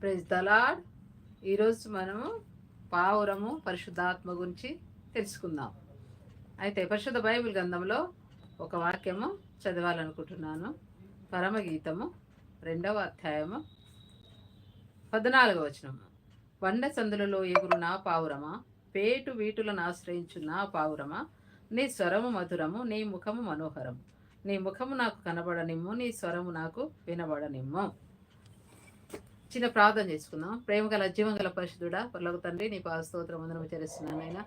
Praise the Lord ఈరోజు మనము పావురము పరిశుద్ధాత్మ గురించి తెలుసుకుందాం. అయితే పరిశుద్ధ బైబిల్ గ్రంథంలో ఒక వాక్యము చదవాలనుకుంటున్నాను. పరమగీతము రెండవ అధ్యాయము పద్నాలుగవ వచనము. వండ సందులలో ఎగురు నా పావురమా? పేటు వీటులను ఆశ్రయించు నా పావురమా? నీ స్వరము మధురము నీ ముఖము మనోహరము. నీ ముఖము నాకు కనబడనిమ్ము నీ స్వరము నాకు వినబడనిమ్ము. చిన్న ప్రార్థన చేసుకుందాం. ప్రేమ గల జీవం గల పరిశుద్ధుడా పర్లోక తండ్రి నీ పాదస్తోత్రం అందరం చేస్తున్నాను ఆయన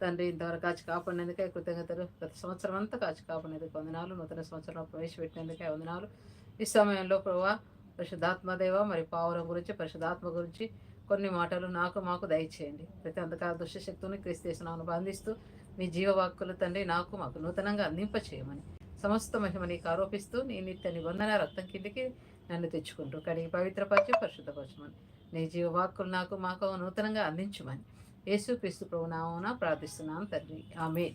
తండ్రి ఇంతవరకు కాచి కాపాడినందుకే కృతజ్ఞతలు. గత సంవత్సరం అంతా కాచి కాపాడినందుకు వందనాలు. నూతన సంవత్సరంలో ప్రవేశపెట్టినందుకే వందనాలు. ఈ సమయంలో ప్రభా పరిశుద్ధాత్మదేవ మరి పావురం గురించి పరిశుద్ధాత్మ గురించి కొన్ని మాటలు నాకు మాకు దయచేయండి. ప్రతి అంధకార దుష్టశక్తుని క్రీస్తేసినాను బంధిస్తూ మీ జీవవాక్కులు తండ్రి నాకు మాకు నూతనంగా అందింపచేయమని. చేయమని సమస్త మహిమ నీకు ఆరోపిస్తూ నీ నిత్య నిబంధన రక్తం కిందికి నన్ను తెచ్చుకుంటూ కడిగి పవిత్రపరిచి పరిశుద్ధపరచమని నీ జీవవాక్కులు నాకు మాకు నూతనంగా అందించమని. యేసు క్రీస్తు ప్రభునామన ప్రార్థిస్తున్నాను తండ్రి. ఆమె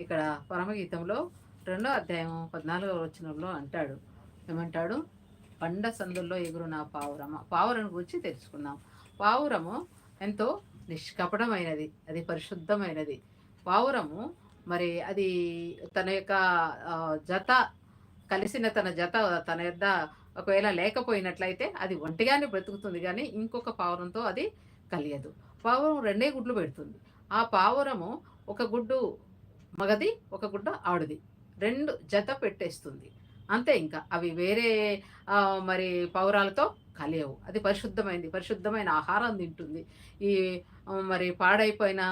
ఇక్కడ పరమగీతంలో రెండో అధ్యాయం పద్నాలుగవ వచనంలో అంటాడు. ఏమంటాడు? పండ సందుల్లో ఎగురు నా పావురమ. పావురం గురించి తెలుసుకుందాం. పావురము ఎంతో నిష్కపటమైనది. అది పరిశుద్ధమైనది. పావురము మరి అది తన యొక్క జత కలిసిన తన జత తన యొద్ద ఒకవేళ లేకపోయినట్లయితే అది ఒంటిగానే బ్రతుకుతుంది కానీ ఇంకొక పావురంతో అది కలియదు. పావురం రెండే గుడ్లు పెడుతుంది. ఆ పావురము ఒక గుడ్డు మగది ఒక గుడ్డ ఆడుది రెండు జత పెట్టేస్తుంది. అంతే ఇంకా. అవి వేరే మరి పౌరాలతో కలియవు. అది పరిశుద్ధమైంది. పరిశుద్ధమైన ఆహారం తింటుంది. ఈ మరి పాడైపోయిన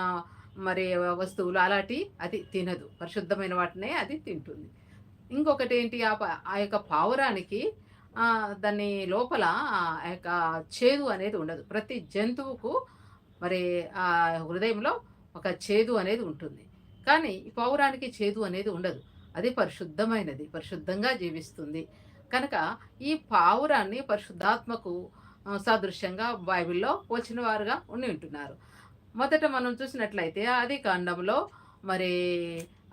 మరి వస్తువులు అలాంటి అది తినదు. పరిశుద్ధమైన వాటినే అది తింటుంది. ఇంకొకటి ఏంటి? ఆ ఆ యొక్క పావురానికి దాని లోపల ఆ యొక్క చేదు అనేది ఉండదు. ప్రతి జంతువుకు మరి ఆ హృదయంలో ఒక చేదు అనేది ఉంటుంది. కానీ ఈ పావురానికి చేదు అనేది ఉండదు. అది పరిశుద్ధమైనది. పరిశుద్ధంగా జీవిస్తుంది. కనుక ఈ పావురాన్ని పరిశుద్ధాత్మకు సదృశ్యంగా సాదృశ్యంగా బైబిల్లో వచ్చిన వారుగా ఉండి ఉంటున్నారు. మొదట మనం చూసినట్లయితే ఆది కాండంలో మరి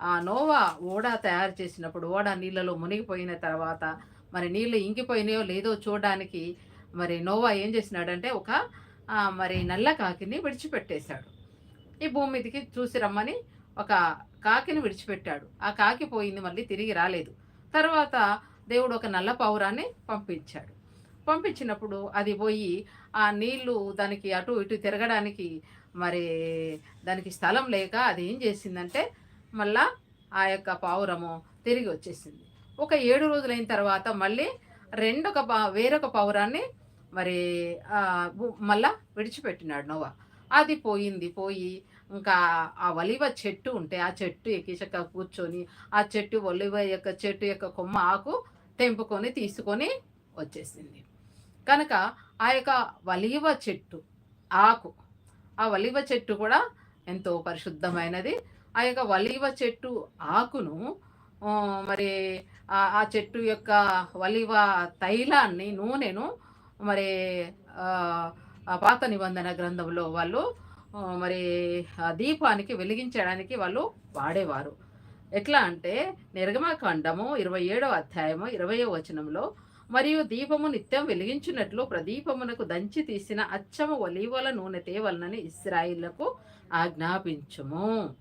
ఆ నోవా ఓడ తయారు చేసినప్పుడు ఓడ నీళ్ళలో మునిగిపోయిన తర్వాత మరి నీళ్ళు ఇంకిపోయినాయో లేదో చూడడానికి మరి నోవా ఏం చేసినాడంటే ఒక మరి నల్ల కాకిని విడిచిపెట్టేశాడు. ఈ భూమి మీదకి చూసి రమ్మని ఒక కాకిని విడిచిపెట్టాడు. ఆ కాకి పోయింది మళ్ళీ తిరిగి రాలేదు. తర్వాత దేవుడు ఒక నల్ల పావురాన్ని పంపించాడు. పంపించినప్పుడు అది పోయి ఆ నీళ్ళు దానికి అటు ఇటు తిరగడానికి మరి దానికి స్థలం లేక అది ఏం చేసిందంటే మళ్ళా ఆ యొక్క పావురము తిరిగి వచ్చేసింది. ఒక ఏడు రోజులైన తర్వాత మళ్ళీ రెండొక పా వేరొక పావురాన్ని మరి మళ్ళా విడిచిపెట్టినాడు నోవా. అది పోయింది పోయి ఇంకా ఆ ఒలివ చెట్టు ఉంటే ఆ చెట్టు ఎక్కిచక్క కూర్చొని ఆ చెట్టు ఒలివ యొక్క చెట్టు యొక్క కొమ్మ ఆకు తెంపుకొని తీసుకొని వచ్చేసింది. కనుక ఆ యొక్క వలివ చెట్టు ఆకు ఆ వలివ చెట్టు కూడా ఎంతో పరిశుద్ధమైనది. ఆ యొక్క వలివ చెట్టు ఆకును మరి ఆ చెట్టు యొక్క వలివ తైలాన్ని నూనెను మరి పాత నిబంధన గ్రంథంలో వాళ్ళు మరి దీపానికి వెలిగించడానికి వాళ్ళు వాడేవారు. ఎట్లా అంటే నిర్గమకాండము ఇరవై ఏడవ అధ్యాయము ఇరవయో వచనంలో మరియు దీపము నిత్యం వెలిగించినట్లు ప్రదీపమునకు దంచి తీసిన అచ్చము ఒలీవల నూనె తేవలనని ఇస్రాయిళ్ళకు ఆజ్ఞాపించుము.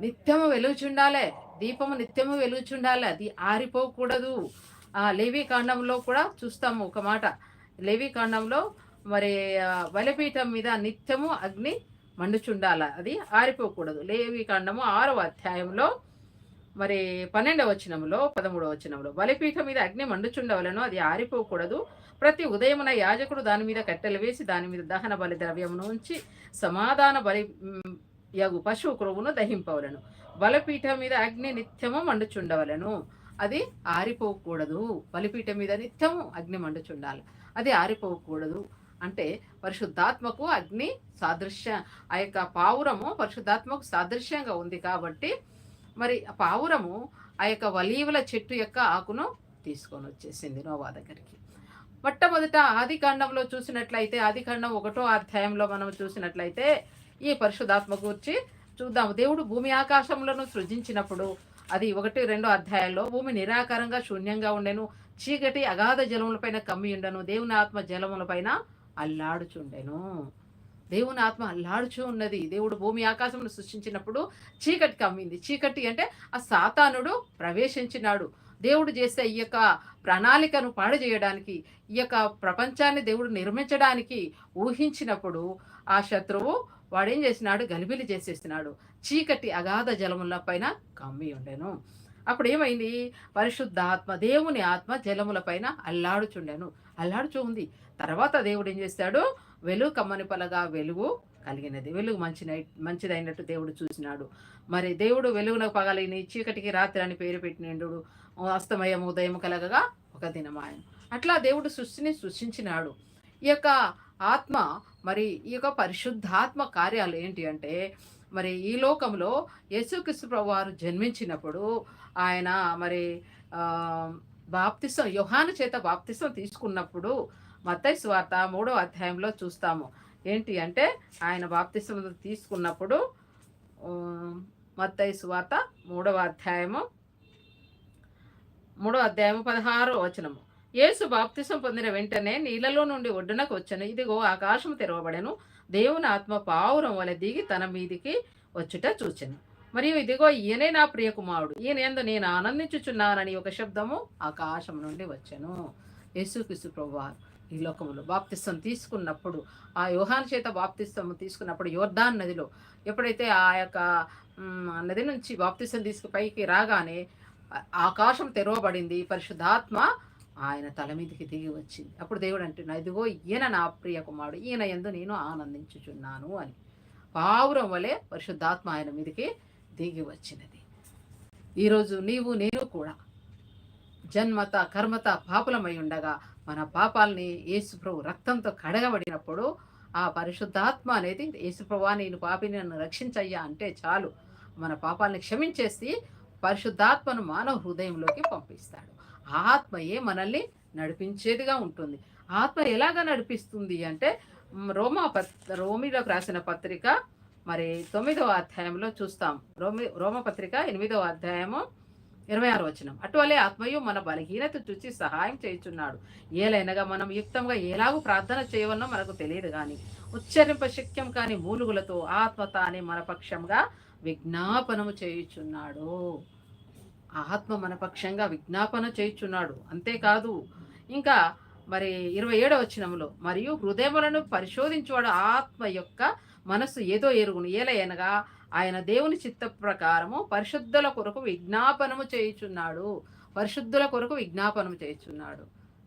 నిత్యము వెలుగుచుండాలే. దీపము నిత్యము వెలుగుచుండాలి. అది ఆరిపోకూడదు. ఆ లేవి కాండంలో కూడా చూస్తాము ఒక మాట. లేవి కాండంలో మరి బలిపీఠం మీద నిత్యము అగ్ని మండుచుండాల. అది ఆరిపోకూడదు. లేవి కాండము ఆరవ అధ్యాయంలో మరి పన్నెండవ వచనంలో పదమూడవ వచనంలో బలిపీఠం మీద అగ్ని మండుచుండవలను అది ఆరిపోకూడదు. ప్రతి ఉదయమున యాజకుడు దాని మీద కట్టెలు వేసి దాని మీద దహన బలి ద్రవ్యమును ఉంచి సమాధాన బలి యగు పశువు క్రొవ్వును దహింపవలను. బలపీఠం మీద అగ్ని నిత్యము మండుచుండవలను. అది ఆరిపోకూడదు. బలిపీఠం మీద నిత్యము అగ్ని మండుచుండాలి. అది ఆరిపోకూడదు. అంటే పరిశుద్ధాత్మకు అగ్ని సాదృశ్య ఆ యొక్క పావురము పరిశుద్ధాత్మకు సాదృశ్యంగా ఉంది కాబట్టి మరి ఆ పావురము ఆ యొక్క వలీవల చెట్టు యొక్క ఆకును తీసుకొని వచ్చేసింది నోవా దగ్గరికి. మొట్టమొదట ఆది కాండంలో చూసినట్లయితే ఆది కాండం ఒకటో అధ్యాయంలో మనం చూసినట్లయితే ఈ పరిశుధాత్మ గురించి చూద్దాము. దేవుడు భూమి ఆకాశములను సృజించినప్పుడు అది ఒకటి రెండో అధ్యాయాల్లో భూమి నిరాకారంగా శూన్యంగా ఉండెను చీకటి అగాధ జలములపైన కమ్మి ఉండను దేవుని ఆత్మ జలములపైన అల్లాడుచుండెను. దేవుని ఆత్మ అల్లాడుచూ ఉన్నది. దేవుడు భూమి ఆకాశమును సృష్టించినప్పుడు చీకటి కమ్మింది. చీకటి అంటే ఆ సాతానుడు ప్రవేశించినాడు. దేవుడు చేసే ఈ యొక్క ప్రణాళికను పాడు చేయడానికి ఈ యొక్క ప్రపంచాన్ని దేవుడు నిర్మించడానికి ఊహించినప్పుడు ఆ శత్రువు వాడేం చేసినాడు? గలిబిలి చేసేసినాడు. చీకటి అగాధ జలముల పైన కమ్మి ఉండెను. అప్పుడు ఏమైంది పరిశుద్ధ ఆత్మ దేవుని ఆత్మ జలముల పైన అల్లాడుచుండెను. అల్లాడుచూ ఉంది. తర్వాత దేవుడు ఏం చేస్తాడు? వెలుగు కమ్మని పలగా వెలుగు కలిగినది. వెలుగు మంచి మంచిదైనట్టు దేవుడు చూసినాడు. మరి దేవుడు వెలుగునకు పగలిని చీకటికి రాత్రి అని పేరు పెట్టినండు అస్తమయం ఉదయం కలగగా ఒక దినమాయం అట్లా దేవుడు సృష్టిని సృష్టించినాడు. ఈ యొక్క ఆత్మ మరి ఈ యొక్క పరిశుద్ధాత్మ కార్యాలు ఏంటి అంటే మరి ఈ లోకంలో యేసుక్రీస్తు ప్రభు వారు జన్మించినప్పుడు ఆయన మరి బాప్తిసం యుహాను చేత బాప్తిసం తీసుకున్నప్పుడు మత్తయ్య స్వార్త మూడో అధ్యాయంలో చూస్తాము. ఏంటి అంటే ఆయన బాప్తిసం తీసుకున్నప్పుడు మత్తయ్య స్వార్త మూడవ అధ్యాయము మూడో అధ్యాయము పదహారో వచనము. యేసు బాప్తిసం పొందిన వెంటనే నీళ్ళలో నుండి ఒడ్డునకు వచ్చాను. ఇదిగో ఆకాశం తెరవబడెను. దేవుని ఆత్మ పావురం వలె దిగి తన మీదికి వచ్చుట చూచాను. మరియు ఇదిగో ఈయనే నా ప్రియ కుమారుడు. ఈయన ఎందు నేను ఆనందించుచున్నానని ఒక శబ్దము ఆకాశం నుండి వచ్చాను. యేసుక్రీస్తు ప్రభువారు. ఈ లోకంలో బాప్తిస్తం తీసుకున్నప్పుడు ఆ యోహాన్ చేత బాప్తిస్వం తీసుకున్నప్పుడు యోర్ధాన్ నదిలో ఎప్పుడైతే ఆ యొక్క నది నుంచి బాప్తిస్తం తీసుకు పైకి రాగానే ఆకాశం తెరవబడింది పరిశుద్ధాత్మ ఆయన తల మీదకి దిగి వచ్చింది. అప్పుడు దేవుడు అంటున్నా ఇదిగో ఈయన నా ప్రియ కుమారుడు ఈయన ఎందు నేను ఆనందించుచున్నాను అని. పావురం వలె పరిశుద్ధాత్మ ఆయన మీదకి దిగి వచ్చినది. ఈరోజు నీవు నేను కూడా జన్మత కర్మత పాపులమై ఉండగా మన పాపాలని యేసుప్రభు రక్తంతో కడగబడినప్పుడు ఆ పరిశుద్ధాత్మ అనేది యేసుప్రభా నేను పాపిని నన్ను రక్షించయ్యా అంటే చాలు. మన పాపాలని క్షమించేసి పరిశుద్ధాత్మను మానవ హృదయంలోకి పంపిస్తాడు. ఆత్మయే మనల్ని నడిపించేదిగా ఉంటుంది. ఆత్మ ఎలాగ నడిపిస్తుంది అంటే రోమా పత్ రోమిలోకి రాసిన పత్రిక మరి తొమ్మిదవ అధ్యాయంలో చూస్తాం. రోమి రోమపత్రిక ఎనిమిదవ అధ్యాయము ఇరవై ఆరు వచనం. అటువలే ఆత్మయు మన బలహీనత చూసి సహాయం చేయుచున్నాడు. ఏలైనగా మనం యుక్తంగా ఎలాగూ ప్రార్థన చేయవన్నో మనకు తెలియదు కానీ ఉచ్చరింప శక్యం కాని మూలుగులతో ఆత్మ తానే మన పక్షంగా విజ్ఞాపనము చేయుచున్నాడు. ఆత్మ మన పక్షంగా విజ్ఞాపన చేయుచున్నాడు. అంతేకాదు ఇంకా మరి ఇరవై ఏడవ వచనంలో మరియు హృదయములను పరిశోధించువాడు ఆత్మ యొక్క మనస్సు ఏదో ఎరుగును ఏలయనగా ఆయన దేవుని చిత్త ప్రకారము పరిశుద్ధుల కొరకు విజ్ఞాపనము చేయుచున్నాడు. పరిశుద్ధుల కొరకు విజ్ఞాపనము చేయుచున్నాడు.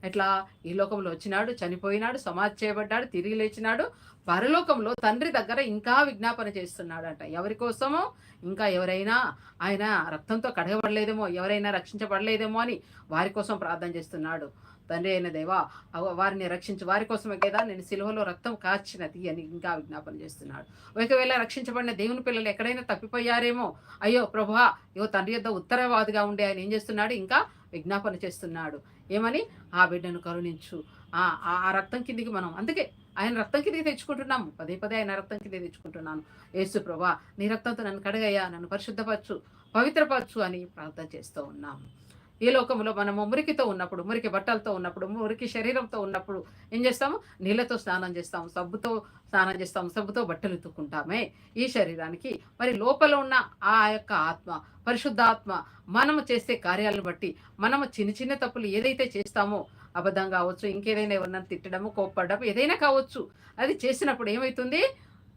ఎట్లా? ఈ లోకంలో వచ్చినాడు చనిపోయినాడు సమాధి చేయబడ్డాడు తిరిగి లేచినాడు. పరలోకంలో తండ్రి దగ్గర ఇంకా విజ్ఞాపన చేస్తున్నాడంట. ఎవరి కోసమో? ఇంకా ఎవరైనా ఆయన రక్తంతో కడగబడలేదేమో ఎవరైనా రక్షించబడలేదేమో అని వారి కోసం ప్రార్థన చేస్తున్నాడు. తండ్రి అయిన దేవా వారిని రక్షించి వారి కోసమే కదా నేను సిలువలో రక్తం కాచినది అని ఇంకా విజ్ఞాపన చేస్తున్నాడు. ఒకవేళ రక్షించబడిన దేవుని పిల్లలు ఎక్కడైనా తప్పిపోయారేమో అయ్యో ప్రభా ఇగో తండ్రి యొద్ద ఉత్తరవాదిగా ఉండే ఆయన ఏం చేస్తున్నాడు? ఇంకా విజ్ఞాపన చేస్తున్నాడు. ఏమని? ఆ బిడ్డను కరుణించు. ఆ రక్తం కిందికి మనం అందుకే ఆయన రక్తం కిందికి తెచ్చుకుంటున్నాము. పదే పదే ఆయన రక్తం కింద తెచ్చుకుంటున్నాను. యేసు ప్రభా నీ రక్తంతో నన్ను కడగయ్యా నన్ను పరిశుద్ధపరచు పవిత్రపరచు అని ప్రార్థన చేస్తూ ఉన్నాము. ఈ లోకంలో మనము మురికితో ఉన్నప్పుడు మురికి బట్టలతో ఉన్నప్పుడు మురికి శరీరంతో ఉన్నప్పుడు ఏం చేస్తాము? నీళ్ళతో స్నానం చేస్తాము సబ్బుతో స్నానం చేస్తాము సబ్బుతో బట్టలు ఉతుక్కుంటామే. ఈ శరీరానికి మరి లోపల ఉన్న ఆ యొక్క ఆత్మ పరిశుద్ధాత్మ మనము చేసే కార్యాలను బట్టి మనము చిన్న చిన్న తప్పులు ఏదైతే చేస్తామో అబద్ధం కావచ్చు ఇంకేదైనా ఎవరన్నా తిట్టడము కోప్పడము ఏదైనా కావచ్చు అది చేసినప్పుడు ఏమవుతుంది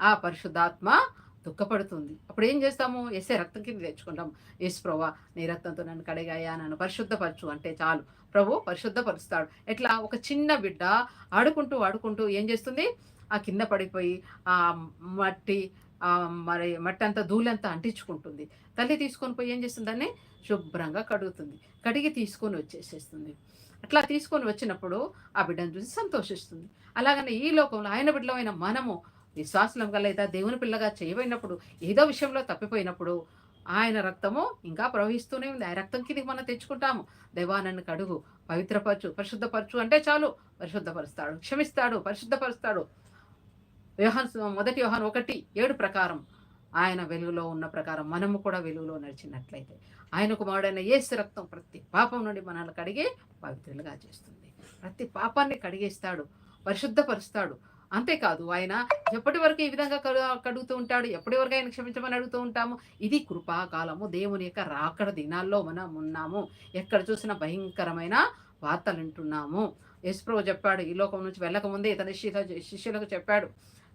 ఆ పరిశుద్ధాత్మ దుఃఖపడుతుంది. అప్పుడు ఏం చేస్తాము? ఎసే రక్తం కింద తెచ్చుకుంటాం. ఎస్ ప్రభా నీ రక్తంతో నన్ను కడిగాయా? నన్ను పరిశుద్ధపరచు అంటే చాలు. ప్రభు పరిశుద్ధపరుస్తాడు. ఎట్లా? ఒక చిన్న బిడ్డ ఆడుకుంటూ ఆడుకుంటూ ఏం చేస్తుంది? ఆ కింద పడిపోయి ఆ మట్టి మరి మట్టి అంతా ధూళంతా అంటించుకుంటుంది. తల్లి తీసుకొని పోయి ఏం చేస్తుంది? దాన్ని శుభ్రంగా కడుగుతుంది. కడిగి తీసుకొని వచ్చేసేస్తుంది. అట్లా తీసుకొని వచ్చినప్పుడు ఆ బిడ్డను చూసి సంతోషిస్తుంది. అలాగనే ఈ లోకంలో ఆయన బిడ్డలమైన మనము విశ్వాసం లేదా దేవుని పిల్లగా చేయబడినప్పుడు ఏదో విషయంలో తప్పిపోయినప్పుడు ఆయన రక్తము ఇంకా ప్రవహిస్తూనే ఉంది. ఆ రక్తం కిందకి మనం తెచ్చుకుంటాము. దైవానన్ను కడుగు పవిత్రపరచు పరిశుద్ధపరచు అంటే చాలు. పరిశుద్ధపరుస్తాడు క్షమిస్తాడు పరిశుద్ధపరుస్తాడు. వ్యవహాన్ మొదటి వ్యవహాన్ ఒకటి ఏడు ప్రకారం ఆయన వెలుగులో ఉన్న ప్రకారం మనము కూడా వెలుగులో నడిచినట్లయితే ఆయన కుమారుడైన ఏసు రక్తం ప్రతి పాపం నుండి మనల్ని కడిగి పవిత్రులుగా చేస్తుంది. ప్రతి పాపాన్ని కడిగేస్తాడు పరిశుద్ధపరుస్తాడు. అంతేకాదు ఆయన ఎప్పటి వరకు ఈ విధంగా కడుగుతూ ఉంటాడు? ఎప్పటి వరకు ఆయన క్షమించమని అడుగుతూ ఉంటాము? ఇది కృపాకాలము దేవుని యొక్క రాకడ దినాల్లో మనం ఉన్నాము. ఎక్కడ చూసిన భయంకరమైన వార్తలు వింటున్నాము. యశ్ప్రభు చెప్పాడు ఈ లోకం నుంచి వెళ్ళకముందే ఇతని శిష్యులకు చెప్పాడు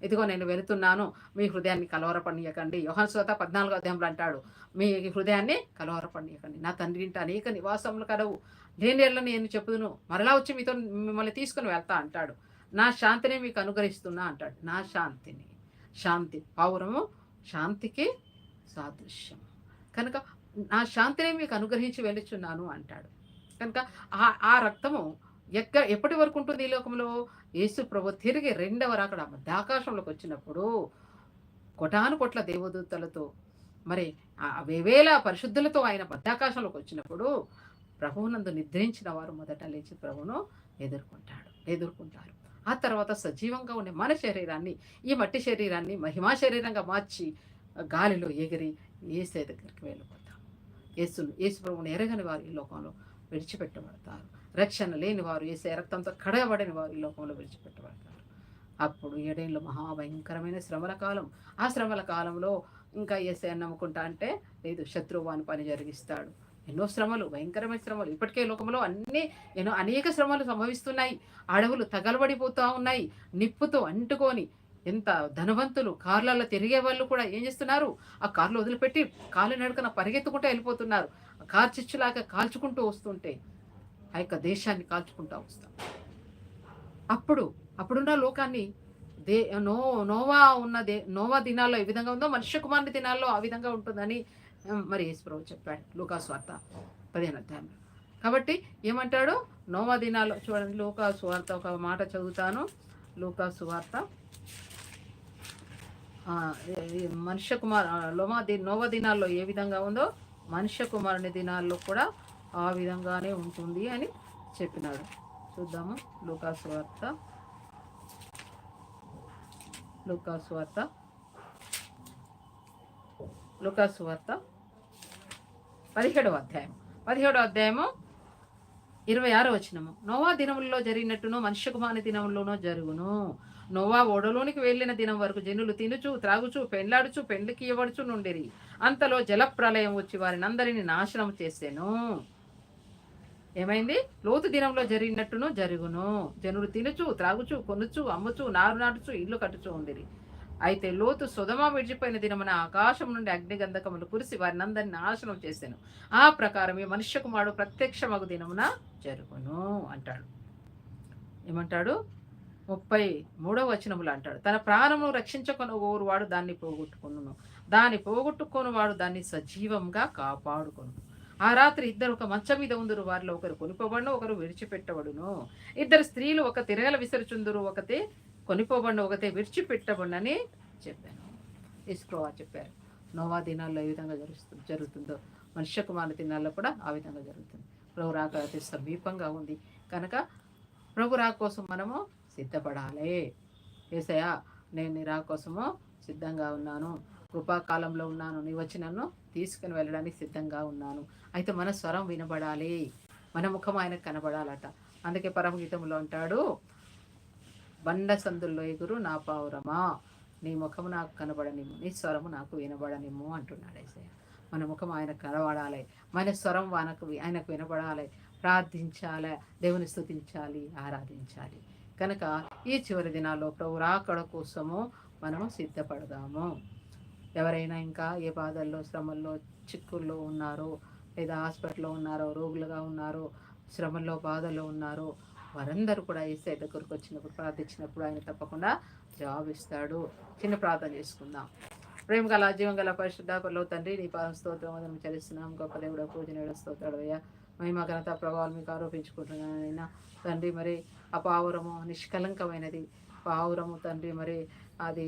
ఇదిగో నేను వెళుతున్నాను. మీ హృదయాన్ని కలవరపడియకండి యోహన్ శ్రోత పద్నాలుగో అధ్యాయంలో అంటాడు మీ హృదయాన్ని కలవరపడియకండి నా తండ్రి ఇంట అనేక నివాసములు కలవు. లేని నేను చెప్పుదును. మరలా వచ్చి మీతో మిమ్మల్ని తీసుకుని వెళ్తా అంటాడు. నా శాంతిని మీకు అనుగ్రహిస్తున్నా అంటాడు. నా శాంతిని. శాంతి పౌరము శాంతికి సాదృశ్యం. కనుక నా శాంతిని మీకు అనుగ్రహించి వెళ్ళుచున్నాను అంటాడు. కనుక ఆ ఆ రక్తము ఎక్క ఎప్పటి వరకు ఉంటుంది ఈ లోకంలో? యేసు ప్రభు తిరిగి రెండవ రాకడ మధ్యాకాశంలోకి వచ్చినప్పుడు కొటాను కొట్ల దేవదూతలతో మరి వేవేల పరిశుద్ధులతో ఆయన మధ్యాకాశంలోకి వచ్చినప్పుడు ప్రభువునందు నిద్రించిన వారు మొదట లేచి ప్రభును ఎదుర్కొంటాడు. ఎదుర్కొంటారు. ఆ తర్వాత సజీవంగా ఉండే మన శరీరాన్ని ఈ మట్టి శరీరాన్ని మహిమా శరీరంగా మార్చి గాలిలో ఎగిరి ఏసే దగ్గరికి వెళ్ళిపోతాం యేసును యేసు ప్రభుని ఎరగని వారు ఈ లోకంలో విడిచిపెట్టబడతారు. రక్షణ లేని వారు ఏసే రక్తంతో కడగబడిన వారు ఈ లోకంలో విడిచిపెట్టబడతారు. అప్పుడు ఏడేళ్ళు మహాభయంకరమైన శ్రమల కాలం. ఆ శ్రమల కాలంలో ఇంకా ఏసే నమ్ముకుంటా అంటే లేదు శత్రువు అని పని జరిగిస్తాడు. ఎన్నో శ్రమలు భయంకరమైన శ్రమలు. ఇప్పటికే లోకంలో అన్ని ఎన్నో అనేక శ్రమలు సంభవిస్తున్నాయి. అడవులు తగలబడిపోతూ ఉన్నాయి. నిప్పుతో అంటుకొని ఎంత ధనవంతులు కార్లలో తిరిగే వాళ్ళు కూడా ఏం చేస్తున్నారు? ఆ కార్లు వదిలిపెట్టి కాలు నడుకన పరిగెత్తుకుంటూ వెళ్ళిపోతున్నారు. కార్ చిచ్చులాగా కాల్చుకుంటూ వస్తుంటే ఆ యొక్క దేశాన్ని కాల్చుకుంటూ వస్తాం. అప్పుడు అప్పుడున్న లోకాన్ని దే నో నోవా ఉన్న దే నోవా దినాల్లో ఏ విధంగా ఉందో మనుష్య కుమారుని దినాల్లో ఆ విధంగా ఉంటుందని మరి యేసుప్రభు చెప్పాడు లూకాస్ వార్త పదిహేను అధ్యాయంలో. కాబట్టి ఏమంటాడు? నోవా దినాల్లో చూడండి లూకాసు వార్త ఒక మాట చదువుతాను. లూకాసు వార్త మనుష్య కుమార్ లోమా ది నోవ దినాల్లో ఏ విధంగా ఉందో మనుష్య కుమారుని దినాల్లో కూడా ఆ విధంగానే ఉంటుంది అని చెప్పినాడు. చూద్దాము. లూకాసు వార్త లూకాసు వార్త లూకాసు వార్త పదిహేడవ అధ్యాయం. పదిహేడవ అధ్యాయము ఇరవై ఆరో వచ్చినము నోవా దినములలో జరిగినట్టును మనుష్య కుమారి దినములోనో జరుగును. నోవా ఓడలోనికి వెళ్ళిన దినం వరకు జనులు తినుచు త్రాగుచు పెండ్లాడుచు పెండ్లికి ఇవ్వడుచు నుండిరి. అంతలో జలప్రలయం వచ్చి వారిని అందరిని నాశనం చేసాను. ఏమైంది? లోతు దినంలో జరిగినట్టును జరుగును. జనులు తినుచు త్రాగుచు కొనుచు అమ్ముచు నారు నాటుచు ఇల్లు కట్టుచు ఉండిరి. అయితే లోతు సుధమ విడిచిపోయిన దినమున ఆకాశం నుండి అగ్నిగంధకములు కురిసి వారిని అందరిని నాశనం చేశాను ఆ ప్రకారం ఈ మనుష్య కుమారుడు ప్రత్యక్షమగు దినమున జరుగును అంటాడు. ఏమంటాడు? ముప్పై మూడవ వచనములు అంటాడు. తన ప్రాణమును రక్షించుకొని వాడు దాన్ని పోగొట్టుకును దాన్ని పోగొట్టుకొని వాడు దాన్ని సజీవంగా కాపాడుకొను. ఆ రాత్రి ఇద్దరు ఒక మంచం మీద ఉందరు. వారిలో ఒకరు కొనుకోబడిన ఒకరు విడిచిపెట్టబడును. ఇద్దరు స్త్రీలు ఒక తిరగల విసరుచుందురు. ఒకతే కొనిపోబడిన ఒకతే విడిచిపెట్టబడినని చెప్పాను. ఇస్క్రోవా చెప్పారు. నోవా దినాల్లో ఏ విధంగా జరుగుతుంది జరుగుతుందో మనుష్య కుమార్ దినాల్లో కూడా ఆ విధంగా జరుగుతుంది. ప్రభు రాక అతి సమీపంగా ఉంది. కనుక ప్రభు రా కోసం మనము సిద్ధపడాలి. ఏసయా నేను నీ రా కోసము సిద్ధంగా ఉన్నాను. కృపాకాలంలో ఉన్నాను. నీ వచ్చి నన్ను తీసుకుని వెళ్ళడానికి సిద్ధంగా ఉన్నాను. అయితే మన స్వరం వినబడాలి. మన ముఖం ఆయనకు కనబడాలట. అందుకే పరమగీతంలో అంటాడు బండ సందుల్లో ఎగురు నా పావురమా? నీ ముఖము నాకు కనబడనిమ్ము నీ స్వరము నాకు వినబడనిమ్ము అంటున్నాడు ఏసయ్య. మన ముఖం ఆయన కనబడాలి మన స్వరం ఆయనకు ఆయనకు వినబడాలి. ప్రార్థించాలి దేవుని స్థుతించాలి ఆరాధించాలి. కనుక ఈ చివరి దినాల్లో ప్రభు రాకడ కోసము మనము సిద్ధపడదాము. ఎవరైనా ఇంకా ఏ బాధల్లో శ్రమల్లో చిక్కుల్లో ఉన్నారో లేదా హాస్పిటల్లో ఉన్నారో రోగులుగా ఉన్నారో శ్రమల్లో బాధల్లో ఉన్నారో వారందరూ కూడా ఏసై దగ్గరకు వచ్చినప్పుడు ప్రార్థించినప్పుడు ఆయన తప్పకుండా జవాబు ఇస్తాడు చిన్న ప్రార్థన చేసుకుందాం. ప్రేమ గల జీవం గల పరిశుద్ధ పర్లో తండ్రి నీ పాద స్తోత్రం చలిస్తున్నాం గొప్ప దేవుడు పూజన స్తోత్రాడు అయ్యా మహిమ ఘనత ప్రభావాలు మీకు ఆరోపించుకుంటున్నానైనా తండ్రి మరి అపావురము నిష్కలంకమైనది. పావురము తండ్రి మరి అది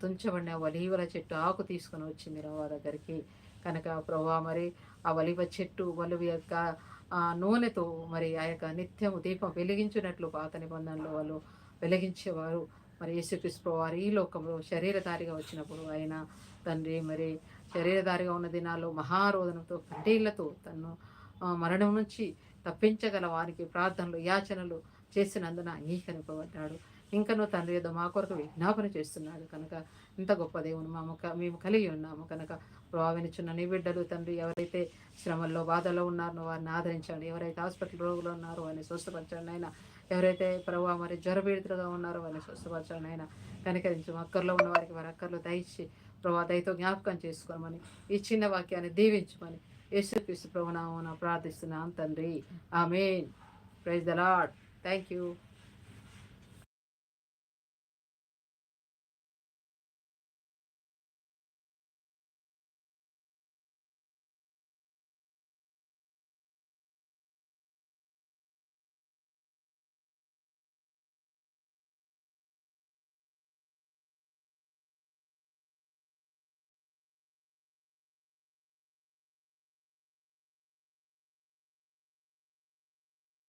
తుంచబడిన వలీవల చెట్టు ఆకు తీసుకొని వచ్చింది రవ్వ దగ్గరికి. కనుక ప్రభా మరి ఆ వలివ చెట్టు వలువ యొక్క ఆ నూనెతో మరి ఆ యొక్క నిత్యము దీపం వెలిగించినట్లు పాత నిబంధనలు వాళ్ళు వెలిగించేవారు. మరి యేసుక్రీస్తు వారు ఈ లోకంలో శరీరధారిగా వచ్చినప్పుడు ఆయన తండ్రి మరి శరీరధారిగా ఉన్న దినాల్లో మహారోధనతో కంటీళ్ళతో తను మరణం నుంచి తప్పించగల వారికి ప్రార్థనలు యాచనలు చేసినందున అంగీకరింపబడ్డాడు ఇంకనూ తండ్రి ఏదో మా కొరకు విజ్ఞాపన చేస్తున్నాడు కనుక ఇంత గొప్ప దేవుని మా ముఖ మేము కలిగి ఉన్నాము కనుక ప్రభావించున్న నీ బిడ్డలు తండ్రి ఎవరైతే శ్రమల్లో బాధలో ఉన్నారో వారిని ఆదరించండి. ఎవరైతే హాస్పిటల్ రోగులు ఉన్నారో వారిని స్వస్థపరచండి అయినా ఎవరైతే ప్రభావ మరి జ్వరపీడితులుగా ఉన్నారో వారిని స్వస్థపరచండి అయినా కనికరించు అక్కర్లో ఉన్న వారికి వారి అక్కర్లు దయచి ప్రభా దయతో జ్ఞాపకం చేసుకోమని ఈ చిన్న వాక్యాన్ని దీవించమని యేసుక్రీస్తు ప్రభునామన ప్రార్థిస్తున్నాం తండ్రి. Amen. Praise the lord thank you